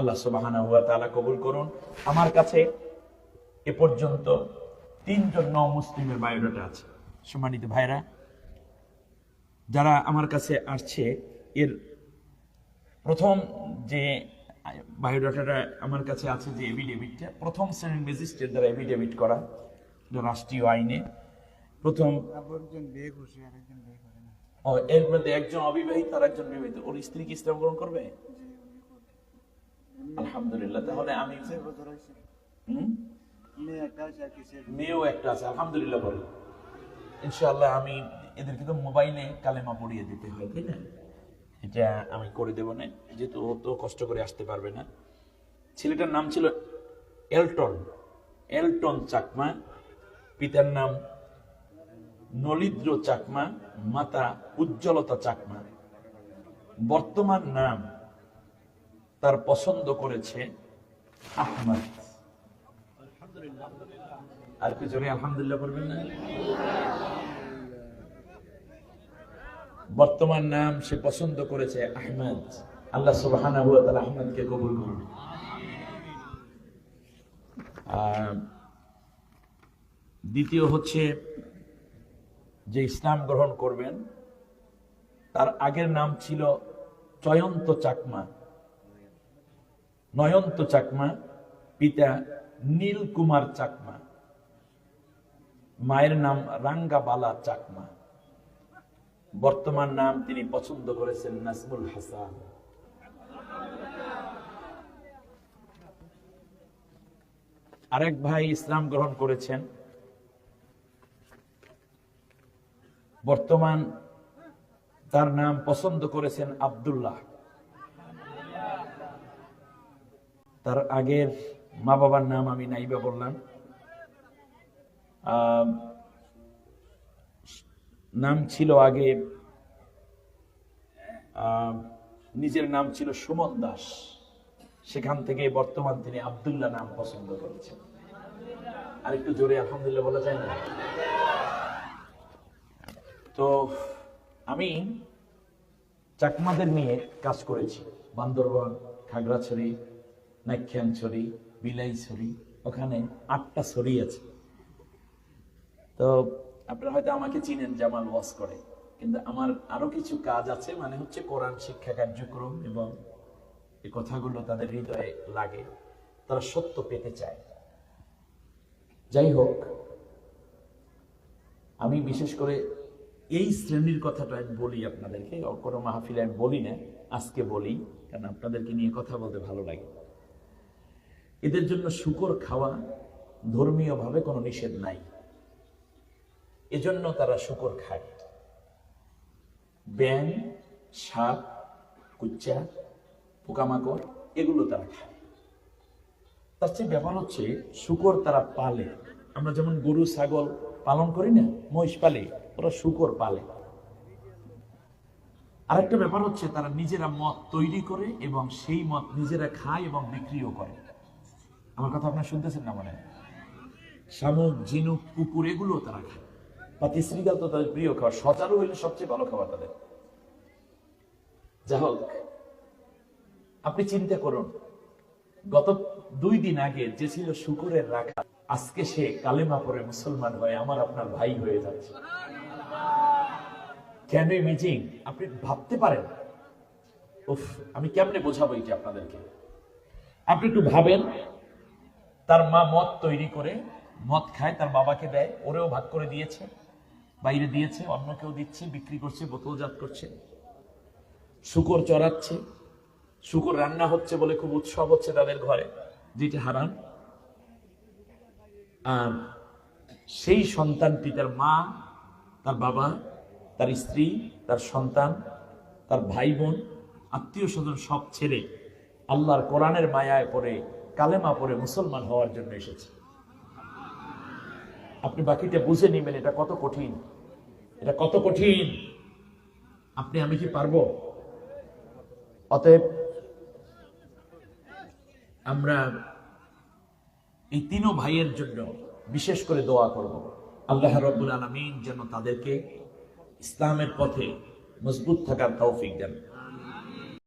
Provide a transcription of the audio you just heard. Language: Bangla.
আল্লাহ সুবাহানা হুয়া তাআলা কবুল করুন। আমার কাছে এ পর্যন্ত তিনজন ন মুসলিমের বায়োডাটা আছে। সম্মানিত ভাইরা যারা আমার কাছে আসছে এর প্রথম যে বায়োডাটাটা আমার কাছে আছে যে এভিডেভিটটা প্রথম শ্রেণির ম্যাজিস্ট্রেট দ্বারা এভিডেভিট করা রাষ্ট্রীয় আইনে। প্রথম ও, এর মধ্যে একজন অবিবাহিত আর একজন বিবাহিত। ওর স্ত্রী কি ইসলাম গ্রহণ করবে? আলহামদুলিল্লাহ তাহলে আমি মেয়েও একটা আছে আলহামদুলিল্লাহ বলো। ইনশাআল্লাহ আমি এদেরকে তো মোবাইলে কালেমা পড়িয়ে দিতে হয় তাই না? এটা আমি করে দেবো না যেহেতু ও তো কষ্ট করে আসতে পারবে না। ছেলেটার নাম ছিল এলটন এলটন চাকমা পিতার নাম নলিদ্র চাকমা মাতা উজ্জ্বলতা চাকমা। বর্তমান নাম তার পছন্দ করেছে আহমদ। আর কি জোরে আলহামদুলিল্লাহ করবেন না? বর্তমান নাম সে পছন্দ করেছে আহমেদ। আল্লাহ তাআলা আহমেদকে কবুল করুন। দ্বিতীয় হচ্ছে যে ইসলাম গ্রহণ করবেন, তার আগের নাম ছিল চয়ন্ত চাকমা। নয়ন্ত চাকমা, পিতা নীল কুমার চাকমা। মায়ের নাম রাঙ্গাবালা চাকমা। বর্তমান নাম তিনি পছন্দ করেছেন নাসমুল হাসান। আরেক ভাই ইসলাম গ্রহণ করেছেন। বর্তমান তার নাম পছন্দ করেছেন আব্দুল্লাহ। তার আগের মা বাবার নাম আমি নাইবা বললাম। নাম ছিল আগে নিজের নাম ছিল সুমন দাস। সেখান থেকে বর্তমান তিনি আব্দুল্লাহ নাম পছন্দ করেছেন। আর একটু জোরে আলহামদুলিল্লাহ বলা যায় না? তো আমি চাকমাদের নিয়ে কাজ করেছি, বান্দরবন, খাগড়াছড়ি নাইখ্যানছড়ি বিলাইছড়ি ওখানে আটটা ছড়ি আছে। তো আপনারা হয়তো আমাকে চিনেন জামাল ওয়াজ করে, কিন্তু আমার আরও কিছু কাজ আছে মানে হচ্ছে কোরআন শিক্ষা কার্যক্রম এবং এই কথাগুলো তাদের হৃদয়ে লাগে, তারা সত্য পেতে চায়। যাই হোক, আমি বিশেষ করে এই শ্রেণির কথাটা বলি আপনাদেরকে কোনো মাহফিলে আমি বলি না, আজকে বলি, কারণ আপনাদেরকে নিয়ে কথা বলতে ভালো লাগে। এদের জন্য শুকর খাওয়া ধর্মীয়ভাবে কোনো নিষেধ নাই। এজন্য তারা শুকর খায়। ব্যাং সাপ, কুচ্চা, পোকামাকড়, এগুলো তারা খায়। তার চেয়ে ব্যাপার হচ্ছে, শুকর তারা পালে। আমরা যেমন গরু, ছাগল পালন করি না, মহিষ পালে, ওরা শুকর পালে। আরেকটা ব্যাপার হচ্ছে, তারা নিজেরা মদ তৈরি করে এবং সেই মদ নিজেরা খায় এবং বিক্রিও করে। আমার কথা আপনারা শুনতেছেন না মনে? শামুক, ঝিনুক, কুকুর, এগুলো তারা খায়। বা তিসরিগাল তো তাদের প্রিয় খাবার। সচারু হইলে সবচেয়ে ভালো খাবার তাদের। যা হোক, আপনি চিন্তা করুন, গত দুই দিন আগে যে ছিল শুকুরের রাখা, আজকে সে কালেমা পরে মুসলমান হয়ে আমার আপনার ভাই হয়ে যাচ্ছে। কেন মিজিং আপনি ভাবতে পারেন। উফ, আমি কেমনে বোঝাবো এটা আপনাদেরকে? আপনি একটু ভাবেন। তার মা মদ তৈরি করে, মদ খায়, তার বাবাকে দেয়, ওরেও ভাগ করে দিয়েছে, বাইরে দিয়েছে, অন্য কেউ দিচ্ছে, বিক্রি করছে, বোতলজাত করছে, শুকর চড়াচ্ছে, শুকর রান্না হচ্ছে বলে খুব উৎসব হচ্ছে তাদের ঘরে, যেটি হারাম। আর সেই সন্তানটি তার মা, তার বাবা, তার স্ত্রী, তার সন্তান, তার ভাই বোন, আত্মীয় স্বজন সব ছেড়ে আল্লাহর কোরআনের মায়ায় পড়ে কালেমা পড়ে মুসলমান হওয়ার জন্য এসেছে। আপনি বাকিটা বুঝে নিবেন এটা কত কঠিন। এটা কত কঠিন। আপনি, আমি কি পারব? অতএব আমরা এই তিনও ভাইয়ের জন্য বিশেষ করে দোয়া করব। আল্লাহ রব্বুল আলমিন যেন তাদেরকে ইসলামের পথে মজবুত থাকার তৌফিক দেন।